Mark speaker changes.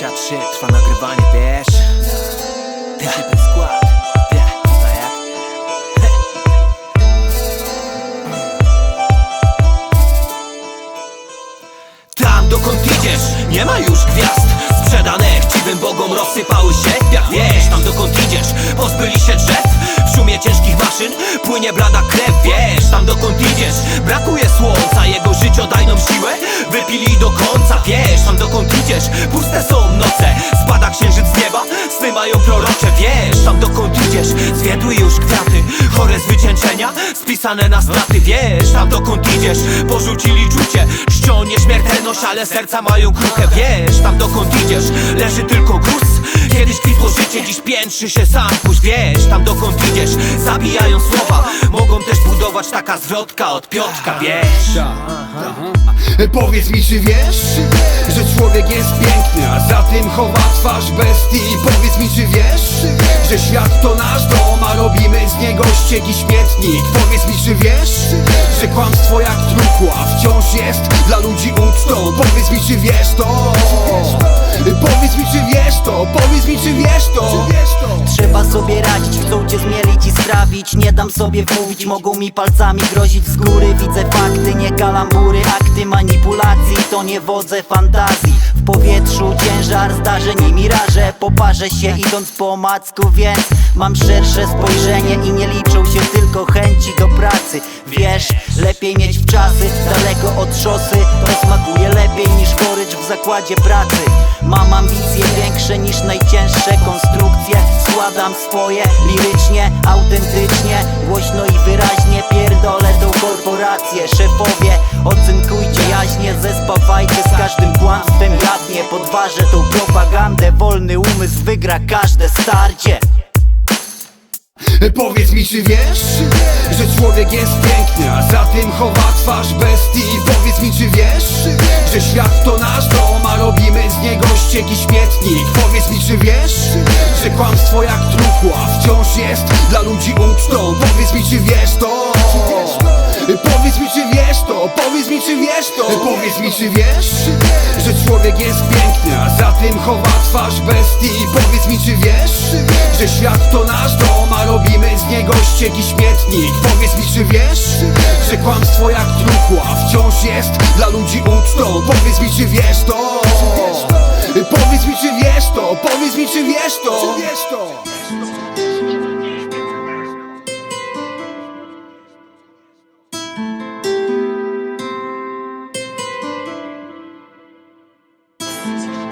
Speaker 1: wyzwanie, wiesz? Typy skład, wie, a jak? Tam dokąd idziesz, nie ma już gwiazd. Sprzedane chciwym bogom rozsypały się piach Wiesz, tam dokąd idziesz, pozbyli się drzew. W szumie ciężkich maszyn płynie blada krew Wiesz, tam dokąd idziesz, brakuje słońca. Jego życiodajną siłę wypili do końca Wiesz, tam dokąd idziesz, puste są noce Spada księżyc z nieba, sny mają prorocze. Wiesz, tam dokąd idziesz, zwiedły już kwiaty Chore z wycieńczenia, spisane na straty. Wiesz, tam dokąd idziesz, porzucili czucie Czczą nieśmiertelność, ale serca mają kruche. Wiesz, tam dokąd idziesz, leży tylko gruz Kiedyś kwitło życie, dziś piętrzy się sam. Puść, wiesz, tam dokąd idziesz, zabijają słowa Mogą też budować taka zwrotka od Piotrka, wiesz?
Speaker 2: Powiedz mi, czy wiesz, że człowiek jest piękny, a za tym chowa twarz bestii. Powiedz mi, czy wiesz, że świat to nasz dom, a robimy z niego ścieki śmietnik? Powiedz mi, czy wiesz, że kłamstwo jak truchła wciąż jest dla ludzi ucztą? Powiedz mi, czy wiesz to? Powiedz mi, czy wiesz to? Powiedz mi, czy wiesz to?
Speaker 3: Trzeba sobie radzić, chcą cię zmielić i strawić Nie dam sobie wmówić, mogą mi palcami grozić. Z góry Widzę fakty, nie kalambury, akty manipulacji. To nie wodze fantazji W powietrzu ciężar zdarzeń i miraże. Poparzę się idąc po omacku, więc Mam szersze spojrzenie i nie liczą się tylko chęci do pracy. Wiesz, lepiej mieć w czasy daleko od szosy. To smakuje lepiej niż gorycz w zakładzie pracy. Mam ambicje większe niż najcięższe konstrukcje. Składam swoje lirycznie, autentycznie Głośno i wyraźnie. Pierdolę tą korporację. Szefowie, ocynkujcie jaźnie Zespawajcie z każdym kłamstwem. Jadnie Podważę tą propagandę. Wolny umysł wygra każde starcie.
Speaker 2: Powiedz mi, czy wiesz, że człowiek jest piękny, a za tym chowa twarz bestii? Powiedz mi, czy wiesz, że świat to nasz dom, a robimy z niego ścieki śmietnik? Powiedz mi, czy wiesz, że kłamstwo jak truchła wciąż jest dla ludzi ucztą? Powiedz mi, czy wiesz to? Powiedz mi, czy wiesz to, powiedz mi, czy wiesz to? Powiedz mi, czy wiesz, że człowiek jest piękny, a za tym chowa twarz bestii? Powiedz mi, czy wiesz, że świat to nasz dom, a robimy z niego ścieki śmietnik? Powiedz mi, czy wiesz, że kłamstwo jak truchła wciąż jest dla ludzi ucztą? Powiedz mi, czy wiesz to? Powiedz mi, czy wiesz to, powiedz mi, czy wiesz to Podcast.